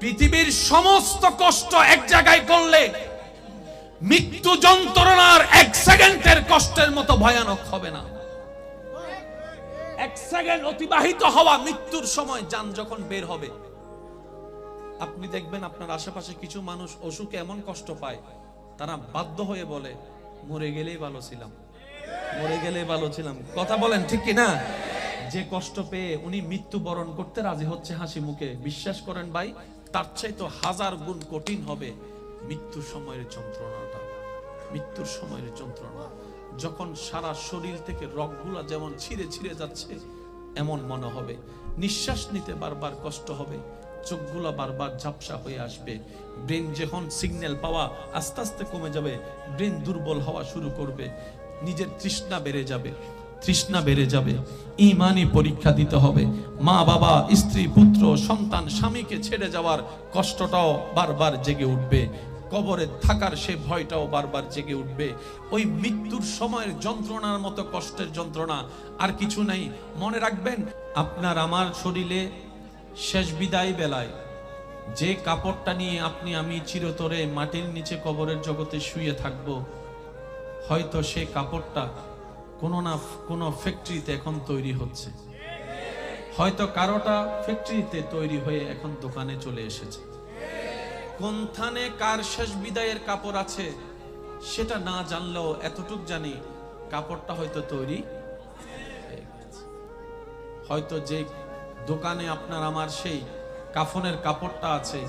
পৃথিবীর সমস্ত কষ্ট এক জায়গায় করলে মৃত্যু যন্ত্রণার এক সেকেন্ডের কষ্টের মতো ভয়ানক হবে না। এক সেকেন্ড অতিবাহিত হওয়া মৃত্যুর সময় যান যখন বের হবে। আপনি দেখবেন আপনার আশেপাশে কিছু মানুষ অসুখে এমন কষ্ট পায়, তারা বাধ্য হয়ে বলে, মরে গেলেই ভালো ছিলাম। মরে গেলেই ভালো ছিলাম। কথা বলেন ঠিক কি না যে কষ্ট পেয়ে উনি মৃত্যু বরণ করতে রাজি হচ্ছে হাসি মুখে, বিশ্বাস করেন ভাই, তার চাইতো হাজার গুণ কঠিন হবে মৃত্যুর সময়ের যন্ত্রণাটা। মৃত্যুর সময়ের যন্ত্রণা। যখন সারা শরীর থেকে রগগুলা যেমন ছিঁড়ে ছিঁড়ে যাচ্ছে, এমন মনে হবে। নিঃশ্বাস নিতে বারবার কষ্ট হবে। চোখগুলো বারবার ঝাপসা হয়ে আসবে। ব্রেন যখন সিগন্যাল পাওয়া আস্তে আস্তে কমে যাবে, ব্রেন দুর্বল হওয়া শুরু করবে। নিজের তৃষ্ণা বেড়ে যাবে। তৃষ্ণা বেড়ে যাবে, ইমানই পরীক্ষা দিতে হবে। মা, বাবা, স্ত্রী, পুত্র, সন্তান, স্বামীকে ছেড়ে যাওয়ার কষ্টটাও বারবার জেগে উঠবে। কবরে থাকার সে ভয়টাও বারবার জেগে উঠবে। ওই মৃত্যুর সময়ের যন্ত্রণার মতো কষ্টের যন্ত্রণা আর কিছু নাই। মনে রাখবেন, আপনার আমার শরীরে শেষ বিদায় বেলায় যে কাপড়টা নিয়ে আপনি, আমি চিরতরে মাটির নিচে কবরের জগতে শুয়ে থাকব, হয়তো সে কাপড়টা কোনো না, কোনো ফ্যাক্টরিতে এখন তৈরি হচ্ছে। হয়তো কারোটা ফ্যাক্টরিতে তৈরি হয়ে এখন দোকানে চলে এসেছে। কোনখানে কার শেষ বিদায়ের কাপড় আছে, সেটা না জানলেও এতটুক জানি কাপড়টা হয়তো তৈরি হয়ে। হয়তো যে দোকানে আপনার আমার সেই কাফনের কাপড়টা আছে,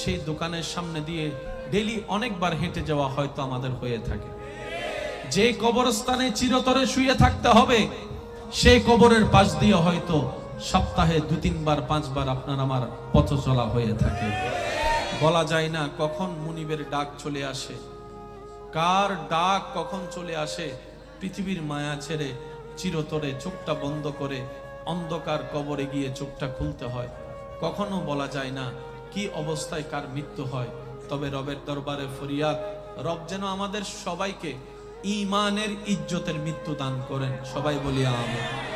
সেই দোকানের সামনে দিয়ে ডেলি অনেকবার হেঁটে যাওয়া হয়তো আমাদের হয়ে থাকে। যে কবরস্থানে চিরতরে শুয়ে থাকতে হবে সেই কবরের পাশ দিয়ে হয়তো সপ্তাহে দু, তিনবার, পাঁচবার আপনার আমার পথ চলা হয়ে থাকে। বলা যায় না কখন মুনিবের ডাক চলে আসে, কার ডাক কখন চলে আসে, পৃথিবীর মায়া ছেড়ে চিরতরে চোখটা বন্ধ করে অন্ধকার কবরে গিয়ে চোখটা খুলতে হয়। কখনো বলা যায় না কি অবস্থায় কার মৃত্যু হয়, তবে রবের দরবারে ফরিয়াদ, রব যেন আমাদের সবাইকে ইমানের ইজ্জতের মৃত্যু দান করেন। সবাই বলি আমিন।